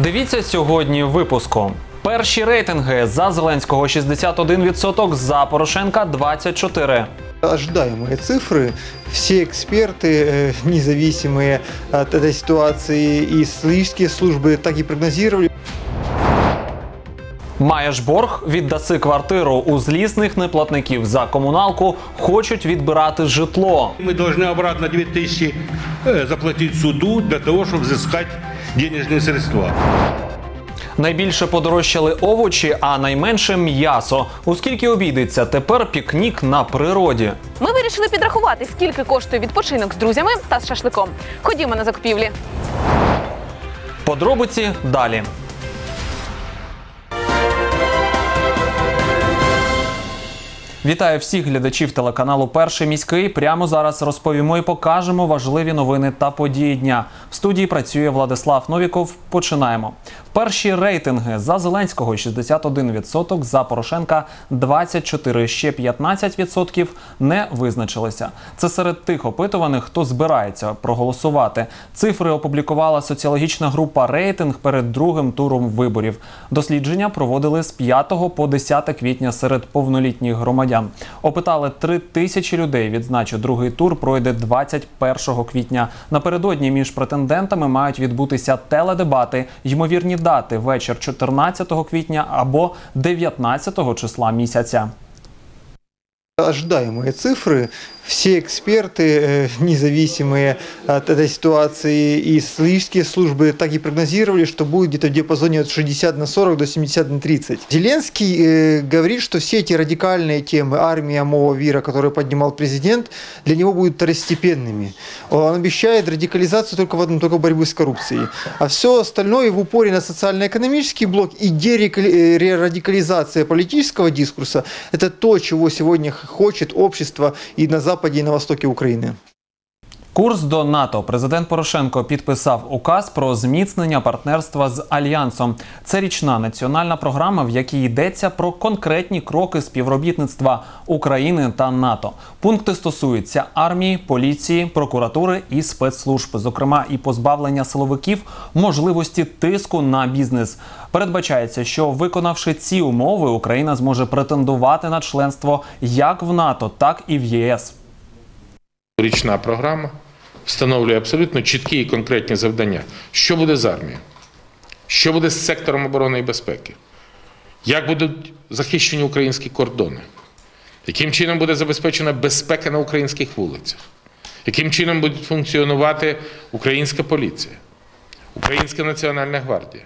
Дивіться сьогодні в випуску. Перші рейтинги за Зеленського 61%, за Порошенка 24%. Ожидаемые цифры. Все эксперты, э, независимые от этой ситуации, и статистические службы так и прогнозировали. Маєш борг, віддаси квартиру у злісних неплатників за комуналку, хочуть відбирати житло. Мы должны обратно 2000 э, заплатить суду для того, чтобы взыскать денежные средства. Найбільше подорожчали овочі, а найменше м'ясо. У скільки обійдеться тепер пікнік на природі? Ми вирішили підрахувати, скільки коштує відпочинок з друзями та з шашликом. Ходімо на закупівлі. Подробиці далі. Вітаю всіх глядачів телеканалу Перший міський. Прямо зараз розповімо і покажемо важливі новини та події дня. В студії працює Владислав Новіков. Починаємо. Перші рейтинги за Зеленського 61%, за Порошенка 24%, ще 15% не визначилися. Це серед тих опитуваних, хто збирається проголосувати. Цифри опублікувала соціологічна група рейтинг перед другим туром виборів. Дослідження проводили з 5 по 10 квітня серед повнолітніх громадян. Опитали 3 тисячі людей. Відзначу, другий тур пройде 21 квітня. Напередодні між претендентами мають відбутися теледебати, ймовірні дати вечір 14 квітня або 19 числа місяця. Ожидаемые цифры. Все эксперты, э, независимые от этой ситуации, и статистические службы так и прогнозировали, что будет где-то в диапазоне от 60 на 40 до 70 на 30. Зеленский э, говорит, что все эти радикальные темы, армия, мова, вера, которые поднимал президент, для него будут второстепенными. Он обещает радикализацию только в одном, только борьбы с коррупцией. А все остальное в упоре на социально-экономический блок и дерадикализация политического дискурса – это то, чего сегодня хочет общество и на западе, и на востоке Украины. Курс до НАТО президент Порошенко підписав указ про зміцнення партнерства з альянсом. Це річна національна програма, в якій йдеться про конкретні кроки співробітництва України та НАТО. Пункти стосуються армії, поліції, прокуратури і спецслужб, зокрема і позбавлення силовиків можливості тиску на бізнес. Передбачається, що виконавши ці умови, Україна зможе претендувати на членство як в НАТО, так і в ЄС. Річна програма встановлює абсолютно чіткі і конкретні завдання. Що буде з армією? Що буде з сектором оборони і безпеки? Як будуть захищені українські кордони? Яким чином буде забезпечена безпека на українських вулицях? Яким чином буде функціонувати українська поліція, Українська Національна гвардія,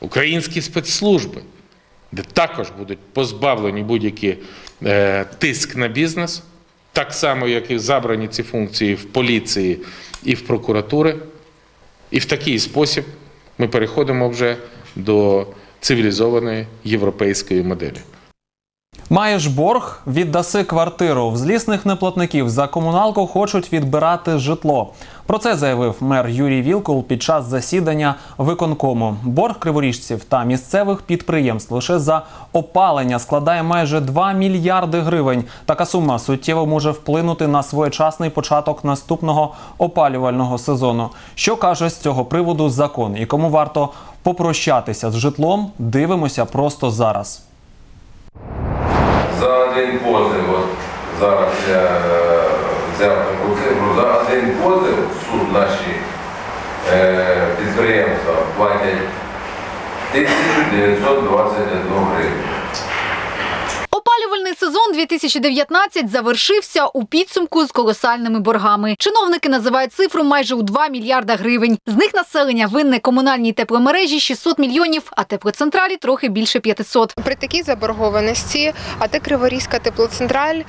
українські спецслужби, де також будуть позбавлені будь-які е, тиск на бізнес, так само, як і забрані ці функції в поліції і в прокуратури. І в такий спосіб ми переходимо вже до цивілізованої європейської моделі. Маєш борг, віддаси квартиру. В злісних неплатників за комуналку хочуть відбирати житло. Про це заявив мер Юрій Вілкул під час засідання виконкому. Борг криворіжців та місцевих підприємств лише за опалення складає майже 2 мільярди гривень. Така сума суттєво може вплинути на своєчасний початок наступного опалювального сезону. Що каже з цього приводу закон і кому варто попрощатися з житлом? Дивимося просто зараз. За один позив, от зараз я е, взяв таку цифру, за один позив суд наші е, підприємства платять 1921 гривню. Сезон 2019 завершився у підсумку з колосальними боргами. Чиновники називають цифру майже у 2 мільярда гривень. З них населення винне комунальній тепломережі 600 мільйонів, а теплоцентралі трохи більше 500. При такій заборгованості АТ Криворізька теплоцентраль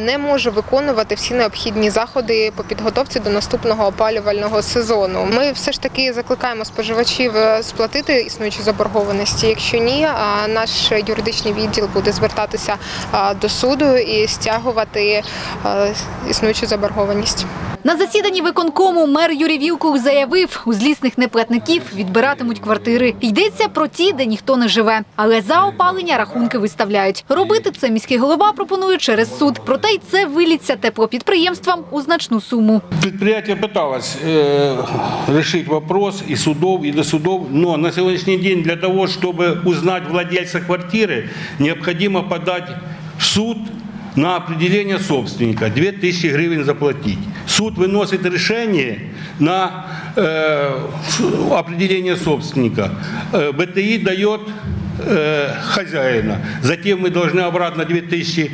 не може виконувати всі необхідні заходи по підготовці до наступного опалювального сезону. Ми все ж таки закликаємо споживачів е, сплатити існуючі заборгованості. Якщо ні, наш юридичний відділ буде звертатися а, до суду і стягувати а, існуючу заборгованість. На засіданні виконкому мер Юрій Вілкух заявив, у злісних неплатників відбиратимуть квартири. Йдеться про ті, де ніхто не живе. Але за опалення рахунки виставляють. Робити це міський голова пропонує через суд. Проте й це виліться теплопідприємствам у значну суму. Предприятие пыталось э, решить вопрос и судов, и до судов, но на сегодняшний день для того, чтобы узнать владельца квартиры, необходимо подать в суд на определение собственника, 2000 гривен заплатить. Суд выносит решение на э, определение собственника. Э, БТИ дает э, хозяина. Затем мы должны обратно 2000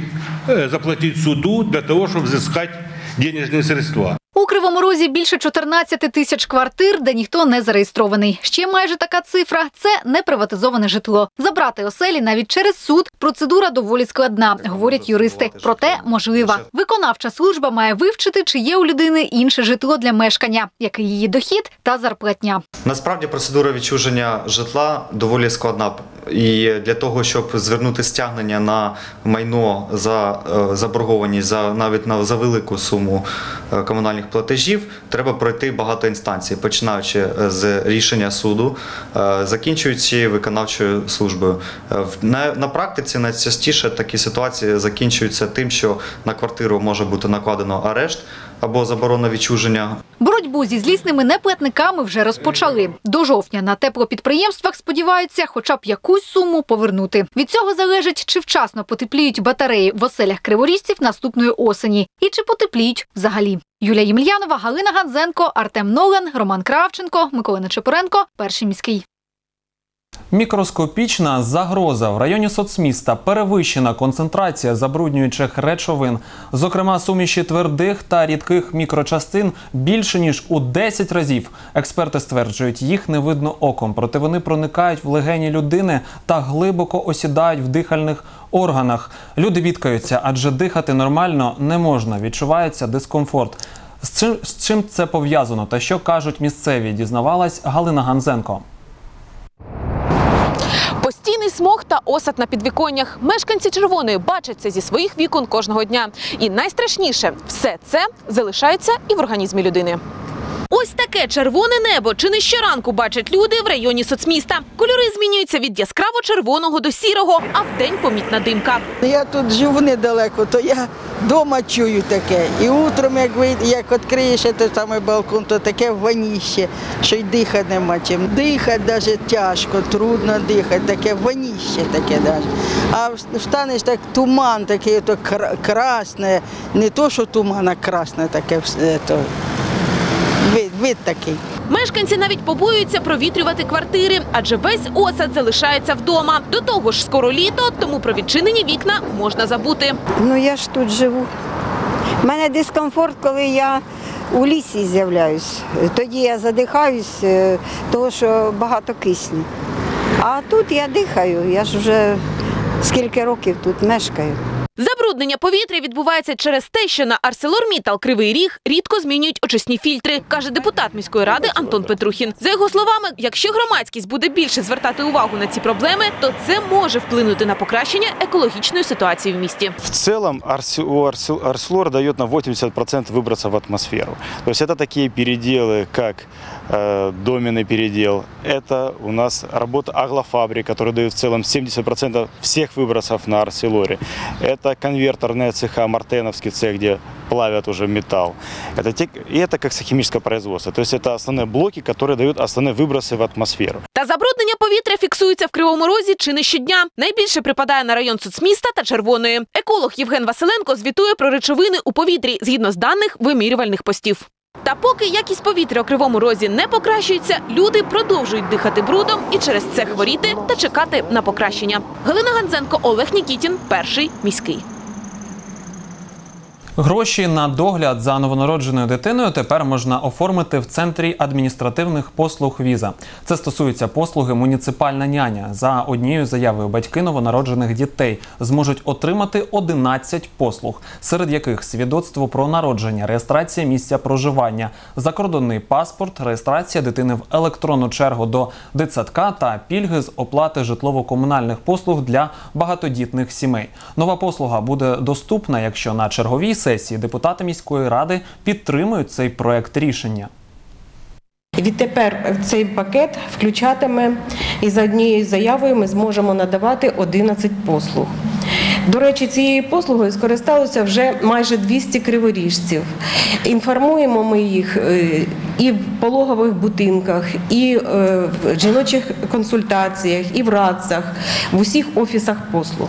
э, заплатить суду для того, чтобы взыскать денежные средства. У Кривому Розі більше 14 тисяч квартир, де ніхто не зареєстрований. Ще майже така цифра це неприватизоване житло. Забрати оселі навіть через суд процедура доволі складна, говорять юристи. Проте можлива. Виконавча служба має вивчити, чи є у людини інше житло для мешкання, який її дохід та зарплатня. Насправді процедура відчуження житла доволі складна. І для того, щоб звернути стягнення на майно за е, заборгованість за навіть на за велику суму е, комунальних платежів, треба пройти багато інстанцій, починаючи е, з рішення суду, е, закінчуючи виконавчою службою. Е, на практиці найчастіше такі ситуації закінчуються тим, що на квартиру може бути накладено арешт або заборона відчуження, Боротьбу зі злісними неплатниками вже розпочали. До жовтня на теплопідприємствах сподіваються хоча б якусь суму повернути. Від цього залежить, чи вчасно потепліють батареї в оселях криворіжців наступної осені і чи потепліють взагалі. Юлія Ємельянова, Галина Ганзенко, Артем Нолан, Роман Кравченко, Микола Нечепоренко. Перший міський. Мікроскопічна загроза в районі соцміста перевищена концентрація забруднюючих речовин, зокрема суміші твердих та рідких мікрочастин більше ніж у 10 разів. Експерти стверджують, їх не видно оком, проте вони проникають в легені людини та глибоко осідають в дихальних органах. Люди бідкаються, адже дихати нормально не можна. Відчувається дискомфорт. З чим, з чим це пов'язано та що кажуть місцеві? Дізнавалась Галина Ганзенко. Постійний смог та осад на підвіконнях. Мешканці червоної бачать це зі своїх вікон кожного дня. І найстрашніше все це залишається і в організмі людини. Ось таке червоне небо чи не щоранку бачать люди в районі соцміста. Кольори змінюються від яскраво червоного до сірого, а вдень помітна димка. Я тут живу недалеко, то я вдома чую таке. І утром, як ви як відкриєш той самий балкон, то таке воніще, що й дихати нема чим. Дихати навіть тяжко, трудно дихати, таке воніще таке навіть. А встанеш так туман такий, то красне, не то, що туман, а красне таке все. То, вид, вид такий. Мешканці навіть побоюються провітрювати квартири, адже весь осад залишається вдома. До того ж, скоро літо, тому про відчинені вікна можна забути. Ну я ж тут живу. У мене дискомфорт, коли я у лісі з'являюсь. Тоді я задихаюсь, е, тому що багато кисню. А тут я дихаю, я ж вже скільки років тут мешкаю. Забруднення повітря відбувається через те, що на ArcelorMittal Кривий Ріг рідко змінюють очисні фільтри, каже депутат міської ради Антон Петрухін. За його словами, якщо громадськість буде більше звертати увагу на ці проблеми, то це може вплинути на покращення екологічної ситуації в місті. В целом Арсе- у Арсе- Арселор дает на 80% выброса в атмосферу. То есть это такие переделы, как э, доменный передел. Это у нас работа аглофабрик, которая дает в целом 70% всех выбросов на Арселоре. Это конверторная цеха, Мартеновский цех, где плавят уже металл. Это те, и это как химическое производство. То есть это основные блоки, которые дают основные выбросы в атмосферу. Та забруднення повітря фіксується в Кривому Розі чи не щодня. Найбільше припадає на район соцміста та Червоної. Еколог Євген Василенко звітує про речовини у повітрі згідно з даних вимірювальних постів. Та поки якість повітря у Кривому Розі не покращується, люди продовжують дихати брудом і через це хворіти та чекати на покращення. Галина Ганзенко, Олег Нікітін, перший міський. Гроші на догляд за новонародженою дитиною тепер можна оформити в центрі адміністративних послуг віза. Це стосується послуги муніципальна няня. За однією заявою батьки новонароджених дітей зможуть отримати 11 послуг, серед яких свідоцтво про народження, реєстрація місця проживання, закордонний паспорт, реєстрація дитини в електронну чергу до дитсадка та пільги з оплати житлово-комунальних послуг для багатодітних сімей. Нова послуга буде доступна, якщо на черговій сесії депутати міської ради підтримують цей проект рішення. Відтепер цей пакет включатиме і за однією заявою ми зможемо надавати 11 послуг. До речі, цією послугою скористалося вже майже 200 криворіжців. Інформуємо ми їх е, і в пологових будинках, і е, в жіночих консультаціях, і в радцях, в усіх офісах послуг.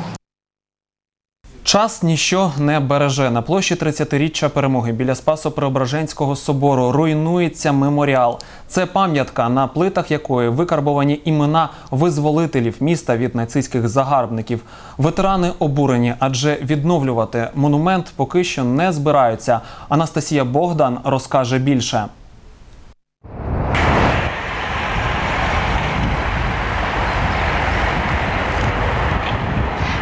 Час ніщо не береже. На площі 30-річчя перемоги біля Спасо-Преображенського собору руйнується меморіал. Це пам'ятка, на плитах якої викарбовані імена визволителів міста від нацистських загарбників. Ветерани обурені, адже відновлювати монумент поки що не збираються. Анастасія Богдан розкаже більше.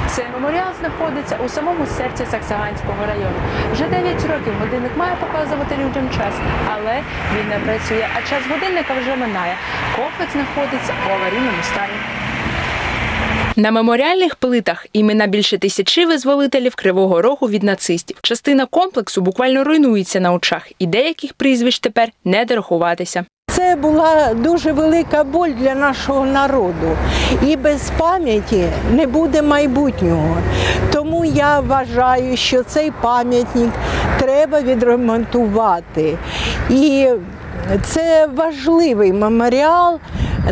Цей меморіал знаходиться у самому серці Саксаганського району. Вже 9 років годинник має показувати людям час, але він не працює, а час годинника вже минає. Комплекс знаходиться у аварійному стані. На меморіальних плитах імена більше тисячі визволителів Кривого Рогу від нацистів. Частина комплексу буквально руйнується на очах, і деяких прізвищ тепер не дорахуватися. Це була дуже велика боль для нашого народу. І без пам'яті не буде майбутнього. Тому я вважаю, що цей пам'ятник треба відремонтувати. І це важливий меморіал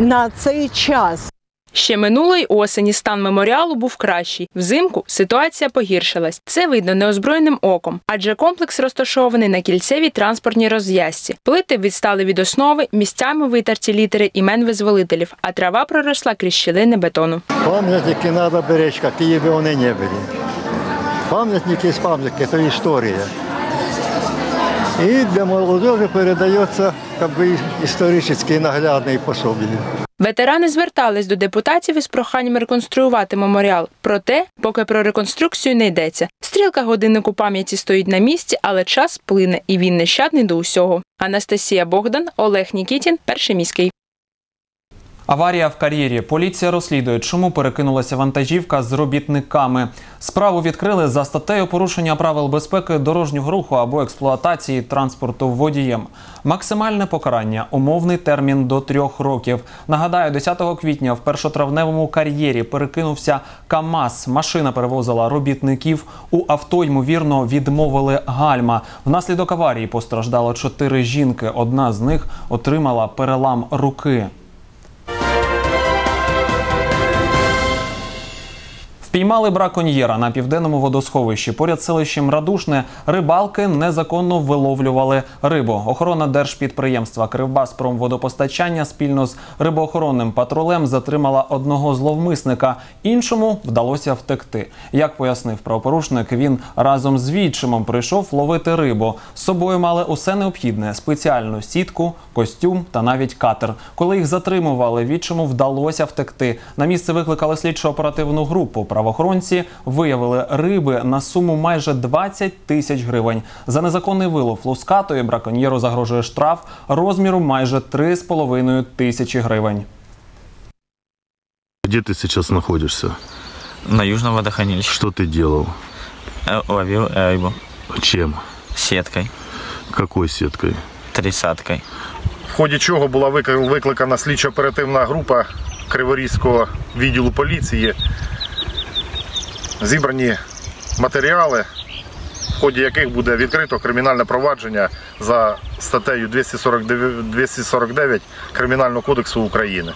на цей час. Ще минулої осені стан меморіалу був кращий. Взимку ситуація погіршилась. Це видно неозброєним оком, адже комплекс розташований на кільцевій транспортній розв'язці. Плити відстали від основи, місцями витерті літери імен визволителів, а трава проросла крізь щілини бетону. Пам'ятники треба беречь, які вони не були. Пам'ятники з пам'ятники – це історія. І для молодежи передається как би, історичний наглядний пособие. Ветерани звертались до депутатів із проханням реконструювати меморіал. Проте, поки про реконструкцію не йдеться. Стрілка годиннику пам'яті стоїть на місці, але час плине, і він нещадний до усього. Анастасія Богдан, Олег Нікітін, перший міський. Аварія в кар'єрі. Поліція розслідує, чому перекинулася вантажівка з робітниками. Справу відкрили за статтею порушення правил безпеки дорожнього руху або експлуатації транспорту водієм. Максимальне покарання умовний термін до трьох років. Нагадаю, 10 квітня в першотравневому кар'єрі перекинувся КАМАЗ. Машина перевозила робітників. У авто ймовірно відмовили гальма. Внаслідок аварії постраждало чотири жінки. Одна з них отримала перелам руки. Впіймали браконьєра на південному водосховищі. Поряд селищем Радушне рибалки незаконно виловлювали рибу. Охорона держпідприємства Кривбаспромводопостачання спільно з рибоохоронним патрулем затримала одного зловмисника. Іншому вдалося втекти. Як пояснив правопорушник, він разом з відчимом прийшов ловити рибу. З собою мали усе необхідне: спеціальну сітку, костюм та навіть катер. Коли їх затримували, відчиму вдалося втекти. На місце викликали слідчо-оперативну групу. Правоохоронці виявили риби на суму майже 20 тисяч гривень. За незаконний вилов лускатої браконьєру загрожує штраф розміру майже 3,5 тисячі гривень. Где ты сейчас находишься? На Южном водохранилище. Что ты делал? Э, Ловил рыбу. Чем? Сеткой. Какой сеткой? Тридцаткой. в ході чого була вик- викликана слідчо-оперативна група Криворізького відділу поліції. Зібрані матеріали, в ході яких буде відкрито кримінальне провадження за статтею 249, 249 Кримінального кодексу України.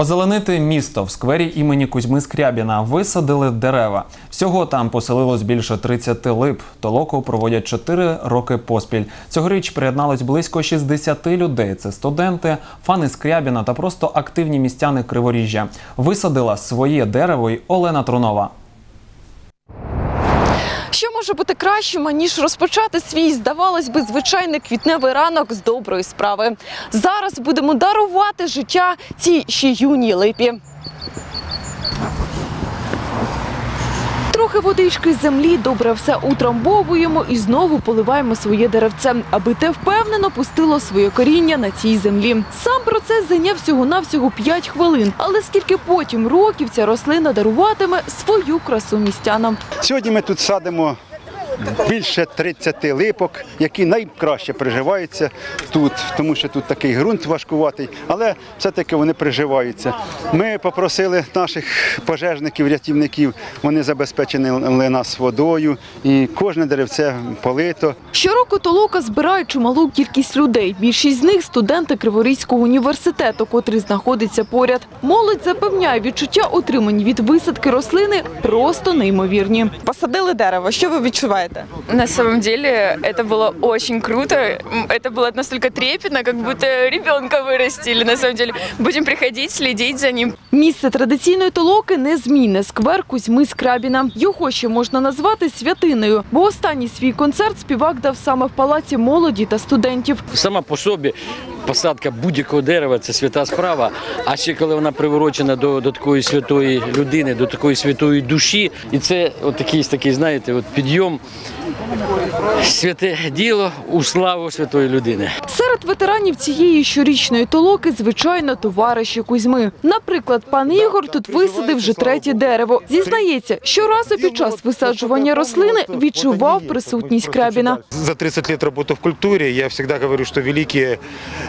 Озеленити місто в сквері імені Кузьми Скрябіна висадили дерева. Всього там поселилось більше 30 лип. Толоку проводять 4 роки поспіль. Цьогоріч приєдналось близько 60 людей. Це студенти, фани Скрябіна та просто активні містяни Криворіжжя. Висадила своє дерево й Олена Трунова. Що може бути кращим, ніж розпочати свій, здавалось би, звичайний квітневий ранок з доброї справи. Зараз будемо дарувати життя цій ще юній липі. Трохи водички з землі, добре все утрамбовуємо і знову поливаємо своє деревце, аби те впевнено пустило своє коріння на цій землі. Сам процес зайняв всього-навсього 5 хвилин. Але скільки потім років ця рослина даруватиме свою красу містянам. Сьогодні ми тут садимо більше 30 липок, які найкраще приживаються тут, тому що тут такий ґрунт важкуватий, але все-таки вони приживаються. Ми попросили наших пожежників, рятівників, вони забезпечили нас водою, і кожне деревце полито. Щороку толока збирає чималу кількість людей. Більшість з них студенти Криворізького університету, котрий знаходиться поряд. Молодь запевняє, відчуття отримані від висадки рослини просто неймовірні. Посадили дерево. Що ви відчуваєте? На самом деле это было очень круто. М, Это было настолько трепетно, как будто ребенка вырастили. На самом деле будем приходить, следить за ним. Місце традиційної толоки незмінне – сквер Кузьми Скрабіна. Його ще можна назвати святиною, бо останній свій концерт співак дав саме в палаці молоді та студентів. Сама по собі посадка будь-якого дерева це свята справа. А ще коли вона приворочена до, до такої святої людини, до такої святої душі, і це от такий, такий, знаєте, от підйом святе діло у славу святої людини. Серед ветеранів цієї щорічної толоки, звичайно, товариші Кузьми. Наприклад, пан Ігор тут висадив вже третє дерево. Зізнається, щоразу під час висаджування рослини відчував присутність крабіна. За 30 лет работы в культуре я всегда говорю, что великие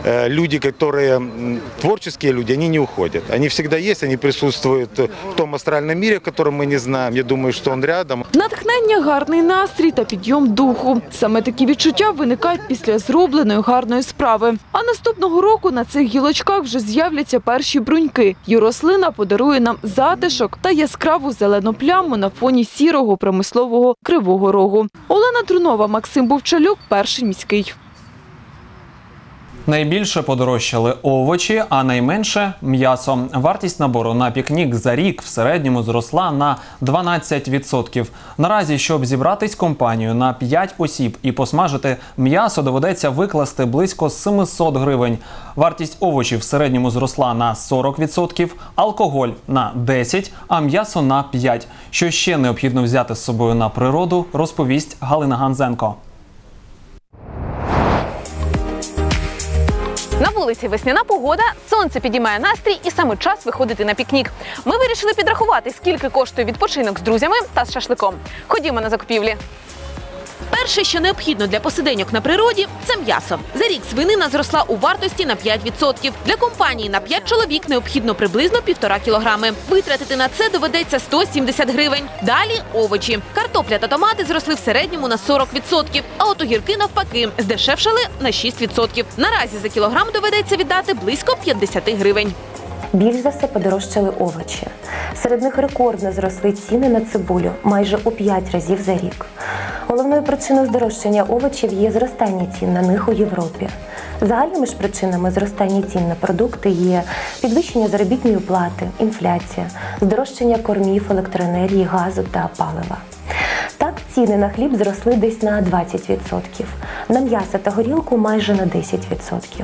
э, люди, которые м, творческие люди, они не уходят. Они всегда есть, они присутствуют в том астральном мире, о котором мы не знаем. Я думаю, что он рядом. Натхнення, гарний настрій та підйом духу. Саме такі відчуття виникають після зробленої гарної справи. а наступного року на цих гілочках вже з'являться перші бруньки. І рослина подарує нам затишок та яскраву зелену пляму на фоні сірого промислового кривого рогу. Олена Трунова, Максим Бовчалюк, перший міський. Найбільше подорожчали овочі, а найменше м'ясо. Вартість набору на пікнік за рік в середньому зросла на 12%. Наразі, щоб зібратись компанію на 5 осіб і посмажити м'ясо, доведеться викласти близько 700 гривень. Вартість овочів в середньому зросла на 40%, алкоголь на 10%, а м'ясо на 5%. Що ще необхідно взяти з собою на природу, розповість Галина Ганзенко. Вулиці весняна погода, сонце підіймає настрій і саме час виходити на пікнік. Ми вирішили підрахувати, скільки коштує відпочинок з друзями та з шашликом. Ходімо на закупівлі. Перше, що необхідно для посиденьок на природі, це м'ясо. За рік свинина зросла у вартості на 5%. Для компанії на 5 чоловік необхідно приблизно півтора кілограми. Витратити на це доведеться 170 гривень. Далі овочі. Картопля та томати зросли в середньому на 40%, а от огірки навпаки здешевшали на 6%. Наразі за кілограм доведеться віддати близько 50 гривень. Більш за все подорожчали овочі. Серед них рекордно зросли ціни на цибулю майже у 5 разів за рік. Головною причиною здорожчання овочів є зростання цін на них у Європі. Загальними ж причинами зростання цін на продукти є підвищення заробітної плати, інфляція, здорожчання кормів, електроенергії, газу та палива. Так, ціни на хліб зросли десь на 20%, на м'ясо та горілку майже на 10%.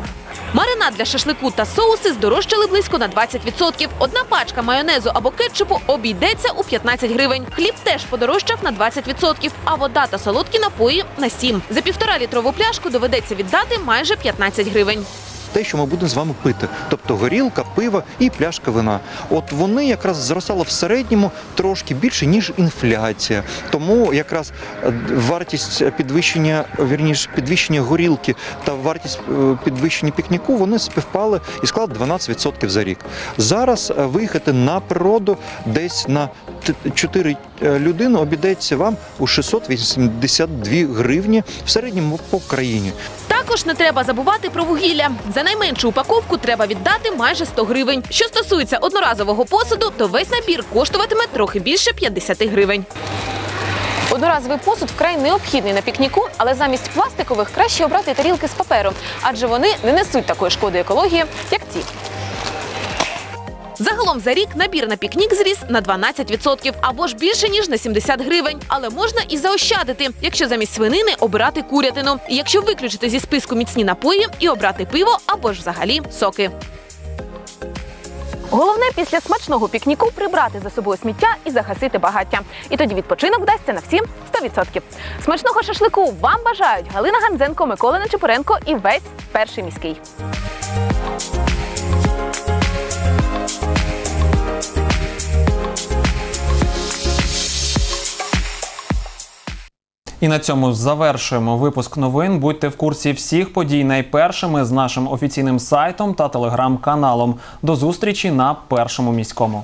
Маринад для шашлику та соуси здорожчали близько на 20%. Одна пачка майонезу або кетчупу обійдеться у 15 гривень. Хліб теж подорожчав на 20%, а вода та солодкі напої на 7. За півтора літрову пляшку доведеться віддати майже 15 гривень. Те, що ми будемо з вами пити, тобто горілка, пиво і пляшка вина. От вони якраз зростали в середньому трошки більше ніж інфляція. Тому якраз е, вартість підвищення, вірніше, підвищення горілки та вартість е, підвищення пікніку вони співпали і склали 12% за рік. Зараз е, виїхати на природу десь на 4 людини обійдеться вам у 682 гривні в середньому по країні. Також не треба забувати про вугілля. За найменшу упаковку треба віддати майже 100 гривень. Що стосується одноразового посуду, то весь набір коштуватиме трохи більше 50 гривень. Одноразовий посуд вкрай необхідний на пікніку, але замість пластикових краще обрати тарілки з паперу, адже вони не несуть такої шкоди екології, як ці. Загалом за рік набір на пікнік зріс на 12% або ж більше ніж на 70 гривень. Але можна і заощадити, якщо замість свинини обирати курятину, якщо виключити зі списку міцні напої і обрати пиво або ж взагалі соки. Головне після смачного пікніку прибрати за собою сміття і загасити багаття. І тоді відпочинок вдасться на всі 100%. Смачного шашлику вам бажають Галина Ганзенко, Микола Нечепуренко і весь перший міський. І на цьому завершуємо випуск новин. Будьте в курсі всіх подій найпершими з нашим офіційним сайтом та телеграм-каналом. До зустрічі на першому міському.